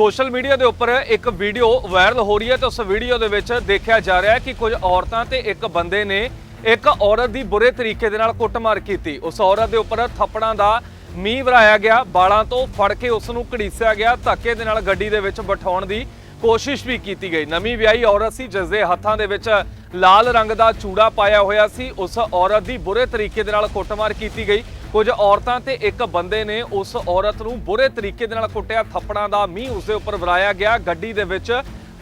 Social media ਦੇ ਉੱਪਰ ਇੱਕ ਵੀਡੀਓ ਵਾਇਰਲ ਹੋ ਰਹੀ ਹੈ ਤੇ ਉਸ ਵੀਡੀਓ ਦੇ ਵਿੱਚ ਦੇਖਿਆ ਜਾ ਰਿਹਾ ਹੈ ਕਿ ਕੁਝ ਔਰਤਾਂ ਤੇ ਇੱਕ ਬੰਦੇ ਨੇ ਇੱਕ ਔਰਤ ਦੀ ਬੁਰੇ ਤਰੀਕੇ ਦੇ ਨਾਲ ਕੁੱਟਮਾਰ ਕੀਤੀ। ਉਸ ਔਰਤ ਦੇ ਉੱਪਰ ਥੱਪੜਾਂ ਦਾ ਮੀਂਹ ਵਰਾਇਆ ਗਿਆ, ਬਾਲਾਂ ਤੋਂ ਫੜ ਕੇ ਉਸ ਨੂੰ ਘੜੀਸਿਆ ਗਿਆ, ਧੱਕੇ ਦੇ ਨਾਲ ਗੱਡੀ ਦੇ ਵਿੱਚ ਬਿਠਾਉਣ ਦੀ ਕੋਸ਼ਿਸ਼ ਵੀ ਕੀਤੀ ਗਈ। ਨਵੀਂ ਵਿਆਹੀ ਔਰਤ ਸੀ ਜਿਸ ਦੇ ਹੱਥਾਂ ਦੇ ਵਿੱਚ ਲਾਲ ਰੰਗ ਦਾ ਚੂੜਾ ਪਾਇਆ ਹੋਇਆ ਸੀ। ਉਸ ਔਰਤ ਦੀ ਬੁਰੇ ਤਰੀਕੇ ਦੇ ਨਾਲ ਕੁੱਟਮਾਰ ਕੀਤੀ ਗਈ। ਕੁਝ ਔਰਤਾਂ ਤੇ ਇੱਕ ਬੰਦੇ ਨੇ ਉਸ ਔਰਤ ਨੂੰ ਬੁਰੇ ਤਰੀਕੇ ਦੇ ਨਾਲ ਕੁੱਟਿਆ। ਥੱਪੜਾਂ ਦਾ ਮੀਂਹ ਉਸ ਦੇ ਉੱਪਰ ਵਰਾਇਆ ਗਿਆ। ਗੱਡੀ ਦੇ ਵਿੱਚ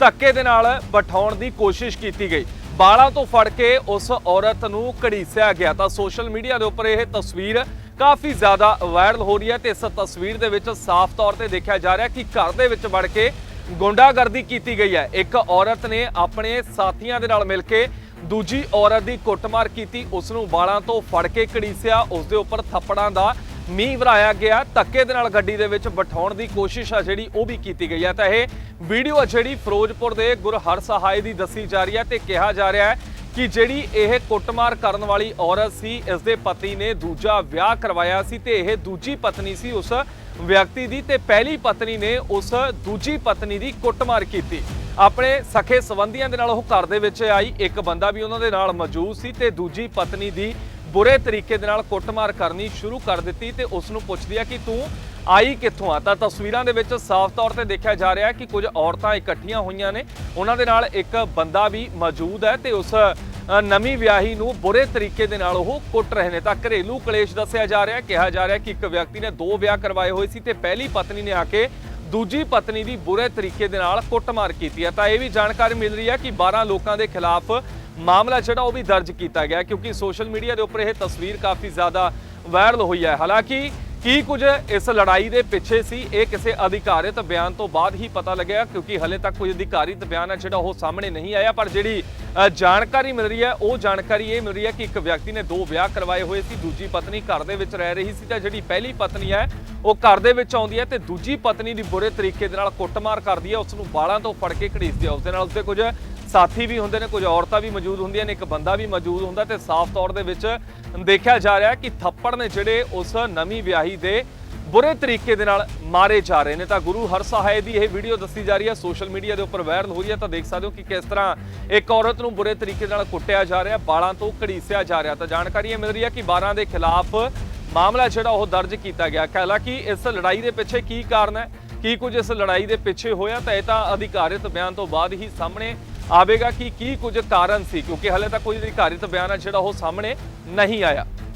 ਧੱਕੇ ਦੇ ਨਾਲ ਬਿਠਾਉਣ ਦੀ ਕੋਸ਼ਿਸ਼ ਕੀਤੀ ਗਈ। ਬਾਲਾਂ ਤੋਂ ਫੜ ਕੇ ਉਸ ਔਰਤ ਨੂੰ ਘੜੀਸਿਆ ਗਿਆ। ਤਾਂ ਸੋਸ਼ਲ ਮੀਡੀਆ ਦੇ ਉੱਪਰ ਇਹ ਤਸਵੀਰ ਕਾਫੀ ਜ਼ਿਆਦਾ ਵਾਇਰਲ ਹੋ ਰਹੀ ਹੈ ਤੇ ਇਸ ਤਸਵੀਰ ਦੇ ਵਿੱਚ ਸਾਫ਼ ਤੌਰ ਤੇ ਦੇਖਿਆ ਜਾ ਰਿਹਾ ਕਿ ਘਰ ਦੇ ਵਿੱਚ ਵੜ ਕੇ ਗੁੰਡਾਗਰਦੀ ਕੀਤੀ ਗਈ ਹੈ। ਇੱਕ ਔਰਤ ਨੇ ਆਪਣੇ ਸਾਥੀਆਂ ਦੇ ਨਾਲ ਮਿਲ ਕੇ ਦੂਜੀ ਔਰਤ ਦੀ ਕੁੱਟਮਾਰ ਕੀਤੀ ਉਸ ਨੂੰ ਵਾਲਾਂ ਤੋਂ ਫੜ ਕੇ ਘੜੀਸਿਆ ਉਸ ਦੇ ਉੱਪਰ ਥੱਪੜਾਂ ਦਾ ਮੀਂਹ ਵਰਾਇਆ ਗਿਆ। ਧੱਕੇ ਦੇ ਨਾਲ ਗੱਡੀ ਦੇ ਵਿੱਚ ਬਿਠਾਉਣ ਦੀ ਕੋਸ਼ਿਸ਼ ਆ ਜਿਹੜੀ, ਉਹ ਵੀ ਕੀਤੀ ਗਈ ਹੈ। ਤਾਂ ਇਹ ਵੀਡੀਓ ਆ ਜਿਹੜੀ ਫਿਰੋਜ਼ਪੁਰ ਦੇ ਗੁਰਹਰ ਸਹਾਇ ਦੀ ਦੱਸੀ ਜਾ ਰਹੀ ਹੈ ਤੇ ਕਿਹਾ ਜਾ ਰਿਹਾ ਹੈ ਕਿ ਜਿਹੜੀ ਇਹ ਕੁੱਟਮਾਰ ਕਰਨ ਵਾਲੀ ਔਰਤ ਸੀ ਇਸ ਦੇ ਪਤੀ ਨੇ ਦੂਜਾ ਵਿਆਹ ਕਰਵਾਇਆ ਸੀ ਤੇ ਇਹ ਦੂਜੀ ਪਤਨੀ ਸੀ ਉਸ ਵਿਅਕਤੀ ਦੀ ਤੇ ਪਹਿਲੀ ਪਤਨੀ ਨੇ ਉਸ ਦੂਜੀ ਪਤਨੀ ਦੀ ਕੁੱਟਮਾਰ ਕੀਤੀ। ਆਪਣੇ ਸਖੇ ਸੰਬੰਧੀਆਂ ਦੇ ਨਾਲ ਉਹ ਘਰ ਦੇ ਵਿੱਚ ਆਈ। ਇੱਕ ਬੰਦਾ ਵੀ ਉਹਨਾਂ ਦੇ ਨਾਲ ਮੌਜੂਦ ਸੀ ਤੇ ਦੂਜੀ ਪਤਨੀ ਦੀ ਬੁਰੇ ਤਰੀਕੇ ਦੇ ਨਾਲ ਕੁੱਟਮਾਰ ਕਰਨੀ ਸ਼ੁਰੂ ਕਰ ਦਿੱਤੀ ਤੇ ਉਸ ਨੂੰ ਪੁੱਛਦੀ ਆ ਕਿ ਤੂੰ ਆਈ ਕਿੱਥੋਂ ਆ? ਤਾਂ ਤਸਵੀਰਾਂ ਦੇ ਵਿੱਚ ਸਾਫ਼ ਤੌਰ ਤੇ ਦੇਖਿਆ ਜਾ ਰਿਹਾ ਕਿ ਕੁਝ ਔਰਤਾਂ ਇਕੱਠੀਆਂ ਹੋਈਆਂ ਨੇ। ਉਹਨਾਂ ਦੇ ਨਾਲ ਇੱਕ ਬੰਦਾ ਵੀ ਮੌਜੂਦ ਹੈ ਤੇ ਉਸ ਨਵੀਂ ਵਿਆਹੀ ਨੂੰ ਬੁਰੇ ਤਰੀਕੇ ਦੇ ਨਾਲ ਉਹ ਕੁੱਟ ਰਹੇ ਨੇ। ਤਾਂ ਘਰੇਲੂ ਕਲੇਸ਼ ਦੱਸਿਆ ਜਾ ਰਿਹਾ ਕਿਹਾ ਜਾ ਰਿਹਾ ਕਿ ਇੱਕ ਵਿਅਕਤੀ ਨੇ ਦੋ ਵਿਆਹ ਕਰਵਾਏ ਹੋਏ ਸੀ ਤੇ ਪਹਿਲੀ ਪਤਨੀ ਨੇ ਆ ਕੇ ਦੂਜੀ ਪਤਨੀ ਦੀ ਬੁਰੇ ਤਰੀਕੇ ਦੇ ਨਾਲ ਕੁੱਟਮਾਰ ਕੀਤੀ ਹੈ। ਤਾਂ ਇਹ ਵੀ ਜਾਣਕਾਰੀ ਮਿਲ ਰਹੀ ਹੈ ਕਿ 12 ਲੋਕਾਂ ਦੇ ਖਿਲਾਫ ਮਾਮਲਾ ਜਿਹੜਾ ਉਹ ਵੀ ਦਰਜ ਕੀਤਾ ਗਿਆ ਕਿਉਂਕਿ ਸੋਸ਼ਲ ਮੀਡੀਆ ਦੇ ਉੱਪਰ ਇਹ ਤਸਵੀਰ ਕਾਫੀ ਜ਼ਿਆਦਾ ਵਾਇਰਲ ਹੋਈ ਹੈ। ਹਾਲਾਂਕਿ ਕੀ ਕੁਝ ਇਸ ਲੜਾਈ ਦੇ ਪਿੱਛੇ ਸੀ? ਇਹ ਕਿਸੇ ਅਧਿਕਾਰਿਤ ਬਿਆਨ ਤੋਂ ਬਾਅਦ ਹੀ ਪਤਾ ਲੱਗਿਆ ਕਿਉਂਕਿ ਹਲੇ ਤੱਕ ਕੋਈ ਅਧਿਕਾਰਿਤ ਬਿਆਨ ਹੈ ਜਿਹੜਾ ਉਹ ਸਾਹਮਣੇ ਨਹੀਂ ਆਇਆ ਪਰ ਜਿਹੜੀ ਅ, ਜਾਣਕਾਰੀ ਮਿਲ ਰਹੀ ਹੈ ਉਹ ਜਾਣਕਾਰੀ ਇਹ ਮਿਲ ਰਹੀ ਹੈ ਕਿ ਇੱਕ ਵਿਅਕਤੀ ਨੇ ਦੋ ਵਿਆਹ ਕਰਵਾਏ ਹੋਏ ਸੀ ਦੂਜੀ ਪਤਨੀ ਘਰ ਦੇ ਵਿੱਚ ਰਹਿ ਰਹੀ ਸੀ ਤਾਂ ਜਿਹੜੀ ਪਹਿਲੀ ਪਤਨੀ ਹੈ ਉਹ ਘਰ ਦੇ ਵਿੱਚ ਆਉਂਦੀ ਹੈ ਤੇ ਦੂਜੀ ਪਤਨੀ ਦੀ ਬੁਰੇ ਤਰੀਕੇ ਦੇ ਨਾਲ ਕੁੱਟਮਾਰ ਕਰਦੀ ਹੈ ਉਸ ਨੂੰ ਬਾਲਾਂ ਤੋਂ ਫੜ ਕੇ ਘੜੀਸਦੀ ਹੈ। ਉਸ ਦੇ ਨਾਲ ਉਸਦੇ ਕੁਝ ਸਾਥੀ ਵੀ ਹੁੰਦੇ ਨੇ, ਕੁਝ ਔਰਤਾਂ ਵੀ ਮੌਜੂਦ ਹੁੰਦੀਆਂ ਨੇ, ਇੱਕ ਬੰਦਾ ਵੀ ਮੌਜੂਦ ਹੁੰਦਾ ਤੇ ਸਾਫ਼ ਤੌਰ ਦੇ ਵਿੱਚ ਦੇਖਿਆ ਜਾ ਰਿਹਾ ਕਿ ਥੱਪੜ ਨੇ ਜਿਹੜੇ ਉਸ ਨਵੀਂ ਵਿਆਹੀ ਦੇ ਬੁਰੇ ਤਰੀਕੇ ਦੇ ਨਾਲ ਮਾਰੇ ਜਾ ਰਹੇ ਨੇ। ਤਾਂ ਗੁਰੂ ਹਰਸਹਾਏ ਦੀ ਇਹ ਵੀਡੀਓ ਦੱਸੀ ਜਾ ਰਹੀ ਹੈ, ਸੋਸ਼ਲ ਮੀਡੀਆ ਦੇ ਉੱਪਰ ਵਾਇਰਲ ਹੋ ਰਹੀ ਹੈ। ਤਾਂ ਦੇਖ ਸਕਦੇ ਹੋ ਕਿ ਕਿਸ ਤਰ੍ਹਾਂ ਇੱਕ ਔਰਤ ਨੂੰ ਬੁਰੇ ਤਰੀਕੇ ਨਾਲ ਕੁੱਟਿਆ ਜਾ ਰਿਹਾ, ਬਾਲਾਂ ਤੋਂ ਘੜੀਸਿਆ ਜਾ ਰਿਹਾ। ਤਾਂ ਜਾਣਕਾਰੀ ਇਹ ਮਿਲ ਰਹੀ ਹੈ ਕਿ 12 ਦੇ ਖਿਲਾਫ ਮਾਮਲਾ ਜਿਹੜਾ ਉਹ ਦਰਜ ਕੀਤਾ ਗਿਆ। ਹਾਲਾਂਕਿ ਇਸ ਲੜਾਈ ਦੇ ਪਿੱਛੇ ਕੀ ਕਾਰਨ ਹੈ, ਕੀ ਕੁਝ ਇਸ ਲੜਾਈ ਦੇ ਪਿੱਛੇ ਹੋਇਆ, ਤਾਂ ਇਹ ਤਾਂ ਅਧਿਕਾਰਿਤ ਬਿਆਨ ਤੋਂ ਬਾਅਦ ਹੀ ਸਾਹਮਣੇ ਆਵੇਗਾ ਕਿ ਕੀ ਕੁਝ ਕਾਰਨ ਸੀ, ਕਿਉਂਕਿ ਹਲੇ ਤੱਕ ਕੋਈ ਅਧਿਕਾਰਿਤ ਬਿਆਨ ਹੈ ਜਿਹੜਾ ਉਹ ਸਾਹਮਣੇ ਨਹੀਂ ਆਇਆ।